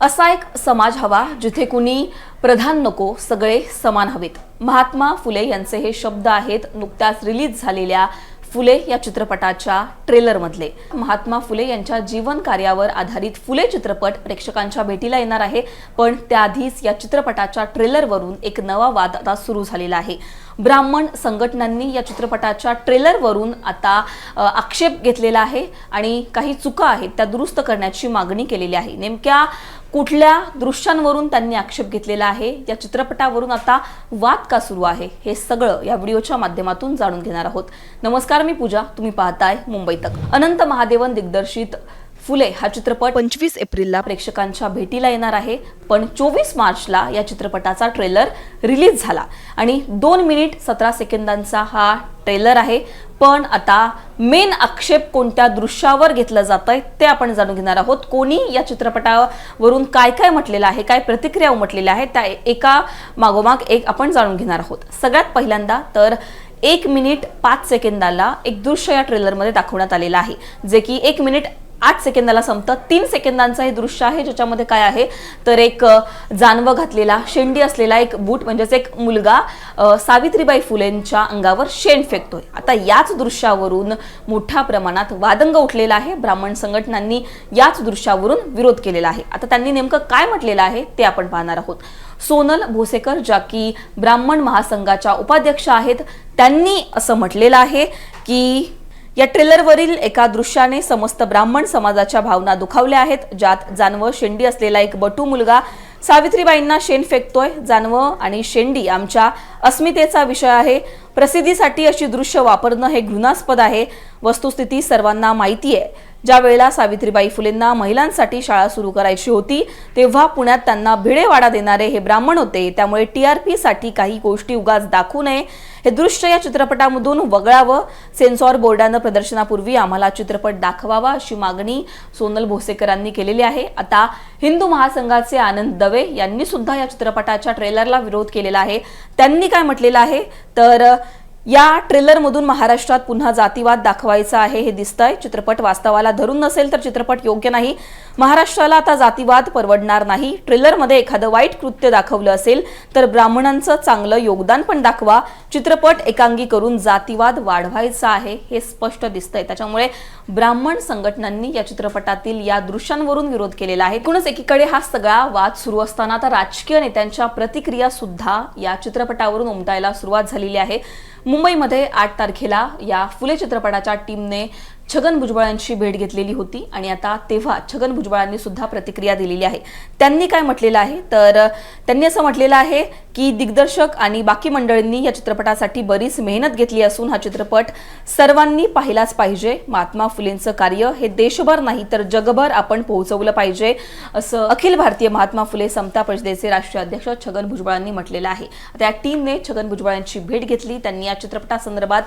असा एक समाज हवा जिथे कुणी प्रधान नको सगळे समान हवेत. महात्मा फुले यांचे हे शब्द आहेत नुकत्याच रिलीज झालेल्या फुले या चित्रपटाच्या ट्रेलरमधले. महात्मा फुले यांच्या जीवन कार्यावर आधारित फुले चित्रपट प्रेक्षकांच्या भेटीला येणार आहे पण त्याआधीच या चित्रपटाच्या ट्रेलरवरून एक नवा वाद आता सुरू झालेला आहे. ब्राह्मण संघटनांनी या चित्रपटाच्या ट्रेलरवरून आता आक्षेप घेतलेला आहे आणि काही चुका आहेत त्या दुरुस्त करण्याची मागणी केलेली आहे. नेमक्या कुठल्या दृश्यांवरून त्यांनी आक्षेप घेतलेला आहे? या चित्रपटावरून आता वाद का सुरू आहे? हे सगळं या व्हिडिओच्या माध्यमातून जाणून घेणार आहोत. नमस्कार मी पूजा. तुम्ही पाहताय मुंबई तक. अनंत महादेवन दिग्दर्शित फुले हा चित्रपट पंचवीस एप्रिलला प्रेक्षकांच्या भेटीला येणार आहे. पण चोवीस मार्चला या चित्रपटाचा ट्रेलर रिलीज झाला आणि दोन मिनिट सतरा सेकंदांचा हा ट्रेलर आहे. पण आता मेन आक्षेप कोणत्या दृश्यावर घेतलं जात आहे ते आपण जाणून घेणार आहोत. कोणी या चित्रपटावरून काय काय म्हटलेलं आहे काय प्रतिक्रिया उमटलेल्या आहेत त्या एका मागोमाग एक आपण जाणून घेणार आहोत. सगळ्यात पहिल्यांदा तर एक मिनिट पाच सेकंदाला एक दृश्य या ट्रेलरमध्ये दाखवण्यात आलेलं आहे जे की एक मिनिट आठ सेकंदाला संपतं. तीन सेकंदांचं हे दृश्य आहे ज्याच्यामध्ये काय आहे? तर एक जानवं घातलेला शेंडी असलेला एक बूट म्हणजेच एक मुलगा सावित्रीबाई फुलेंच्या अंगावर शेण फेकतोय. आता याच दृश्यावरून मोठ्या प्रमाणात वादंग उठलेला आहे. ब्राह्मण संघटनांनी याच दृश्यावरून विरोध केलेला आहे. आता त्यांनी नेमकं काय म्हटलेलं आहे ते आपण पाहणार आहोत. सोनल भोसेकर ज्या की ब्राह्मण महासंघाच्या उपाध्यक्ष आहेत त्यांनी असं म्हटलेलं आहे की या ट्रेलरवरील एका दृश्याने समस्त ब्राह्मण समाजाच्या भावना दुखावल्या आहेत ज्यात जानव शेंडी असलेला एक बटू मुलगा सावित्रीबाईंना शेण फेकतोय. जानव आणि शेंडी आमच्या अस्मितेचा विषय आहे. प्रसिद्धीसाठी अशी दृश्य वापरणं हे घृणास्पद आहे. वस्तुस्थिती सर्वांना माहिती आहे. ज्या वेळेला सावित्रीबाई फुलेंना महिलांसाठी शाळा सुरू करायची होती तेव्हा पुण्यात त्यांना भिडेवाडा देणारे हे ब्राह्मण होते. त्यामुळे टी आरसाठी काही गोष्टी उगाच दाखवू नये. हे दृश्य या चित्रपटामधून वगळावं. सेन्सॉर बोर्डानं प्रदर्शनापूर्वी आम्हाला चित्रपट दाखवावा अशी मागणी सोनल भोसेकरांनी केलेली आहे. आता हिंदू महासंघाचे आनंद दवे यांनी सुद्धा या चित्रपटाच्या ट्रेलरला विरोध केलेला आहे. त्यांनी काय म्हटलेलं आहे? तर या ट्रेलरमधून महाराष्ट्रात पुन्हा जातीवाद दाखवायचा आहे हे दिसतंय. चित्रपट वास्तवाला धरून नसेल तर चित्रपट योग्य नाही. महाराष्ट्राला आता जातीवाद परवडणार नाही. ट्रेलरमध्ये एखादं वाईट कृत्य दाखवलं असेल तर ब्राह्मणांचं चांगलं योगदान पण दाखवा. चित्रपट एकांगी करून जातीवाद वाढवायचा आहे हे स्पष्ट दिसतंय. त्याच्यामुळे ब्राह्मण संघटनांनी या चित्रपटातील या दृश्यांवरून विरोध केलेला आहे. एकूणच एकीकडे हा सगळा वाद सुरू असताना आता राजकीय नेत्यांच्या प्रतिक्रिया सुद्धा या चित्रपटावरून उमटायला सुरुवात झालेली आहे. मुंबईमध्ये आठ तारखेला या फुले चित्रपटाच्या टीमने छगन भुजबळांची भेट घेतलेली होती आणि आता तेव्हा छगन भुजबळांनी सुद्धा प्रतिक्रिया दिलेली आहे. त्यांनी काय म्हटलेलं आहे? तर त्यांनी असं म्हटलेलं आहे की दिग्दर्शक आणि बाकी मंडळींनी या चित्रपटासाठी बरीच मेहनत घेतली असून हा चित्रपट सर्वांनी पाहिलाच पाहिजे. महात्मा फुलेंचं कार्य हे देशभर नाही तर जगभर आपण पोहोचवलं पाहिजे असं अखिल भारतीय महात्मा फुले समता परिषदेचे राष्ट्रीय अध्यक्ष छगन भुजबळांनी म्हटलेलं आहे. त्या टीमने छगन भुजबळांची भेट घेतली त्यांनी या चित्रपटासंदर्भात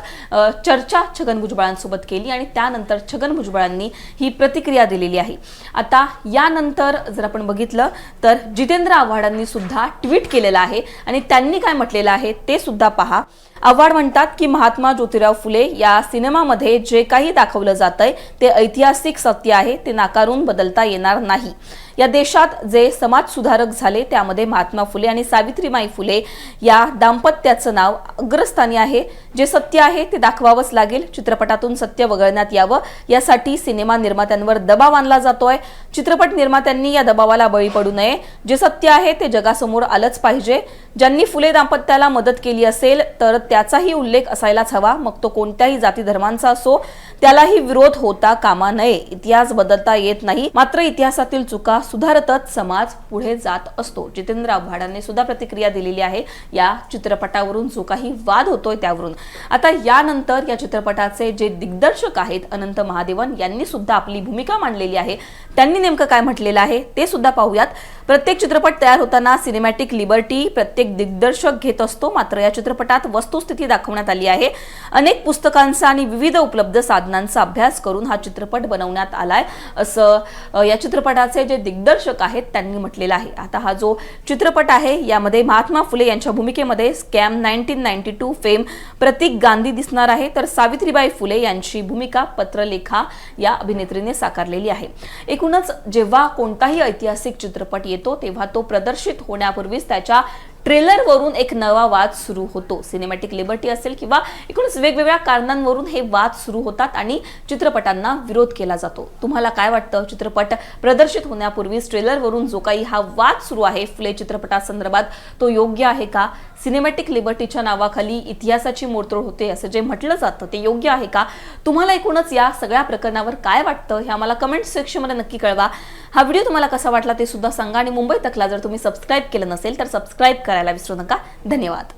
चर्चा छगन भुजबळांसोबत केली आणि त्या त्यानंतर छगन भुजबळांनी ही प्रतिक्रिया दिलेली आहे. आता यानंतर जर आपण बघितलं तर जितेंद्र आव्हाडांनी सुद्धा ट्विट केलेलं आहे आणि त्यांनी काय म्हटलेलं आहे ते सुद्धा पहा. आव्हाड म्हणतात की महात्मा ज्योतिराव फुले या सिनेमामध्ये जे काही दाखवलं जातंय ते ऐतिहासिक सत्य आहे ते नाकारून बदलता येणार नाही. या देशात जे समाज सुधारक झाले त्यामध्ये महात्मा फुले आणि सावित्रीमाई फुले या दाम्पत्याचं नाव अग्रस्थानी आहे. जे सत्य आहे ते दाखवावंच लागेल. चित्रपटातून सत्य वगळण्यात यावं. यासाठी सिनेमा निर्मात्यांवर दबाव आणला जातोय. चित्रपट निर्मात्यांनी या दबावाला बळी पडू नये. जे सत्य आहे ते जगासमोर आलंच पाहिजे. ज्यांनी फुले दाम्पत्याला मदत केली असेल तर त्याचाही उल्लेख असायलाच हवा. मग तो कोणत्याही जाती धर्मांचा असो त्यालाही विरोध होता कामा नये. इतिहास बदलता येत नाही. मात्र इतिहासातील चुका सुधारतच समाज पुढे जात असतो. जितेंद्र आव्हाडांनी सुद्धा प्रतिक्रिया दिलेली आहे. या चित्रपटावरून जो काही वाद होतोय त्यावरून. आता यानंतर या चित्रपटाचे जे दिग्दर्शक आहेत अनंत महादेवन यांनी सुद्धा आपली भूमिका मांडलेली आहे. त्यांनी नेमकं काय म्हटलेलं आहे ते सुद्धा पाहूयात. प्रत्येक चित्रपट तयार होताना सिनेमॅटिक लिबर्टी प्रत्येक दिग्दर्शक घेत असतो. मात्र या चित्रपटात वस्तू वस्तुस्थिती दाखवण्यात आली आहे. अनेक पुस्तकांचा आणि विविध उपलब्ध साधनांचा अभ्यास करून हा चित्रपट बनवण्यात आलाय. असं या चित्रपटाचे जे दिग्दर्शक आहेत त्यांनी म्हटलेलं आहे. आता हा जो चित्रपट आहे यामध्ये महात्मा फुले यांच्या भूमिकेमध्ये scam nineteen ninety two fame Pratik Gandhi दिसणार आहे. तर सावित्रीबाई फुले यांची भूमिका पत्रलेखा या अभिनेत्रीने साकारलेली आहे. एकूणच जेव्हा कोणताही ऐतिहासिक चित्रपट येतो तेव्हा तो प्रदर्शित होण्यापूर्वीच त्याच्या ट्रेलरवरून एक नवा वाद सुरू होतो. सिनेमॅटिक लिबर्टी असेल किंवा एकूणच वेगवेगळ्या कारणांवरून हे वाद सुरू होतात आणि चित्रपटांना विरोध केला जातो. तुम्हाला काय वाटतं? चित्रपट प्रदर्शित होण्यापूर्वीच ट्रेलरवरून जो काही हा वाद सुरू आहे फुले चित्रपटासंदर्भात तो योग्य आहे का? सिनेमॅटिक लिबर्टीच्या नावाखाली इतिहासाची मोडतोड होते असं जे म्हटलं जातं ते योग्य आहे का? तुम्हाला एकूणच या सगळ्या प्रकरणावर काय वाटतं? हे आम्हाला कमेंट सेक्शनमध्ये नक्की कळवा. हा व्हिडिओ तुम्हाला कसा वाटला ते सुद्धा सांगा आणि मुंबई तकला जर तुम्ही सबस्क्राईब केलं नसेल तर सबस्क्राईब करायला विसरू नका. धन्यवाद.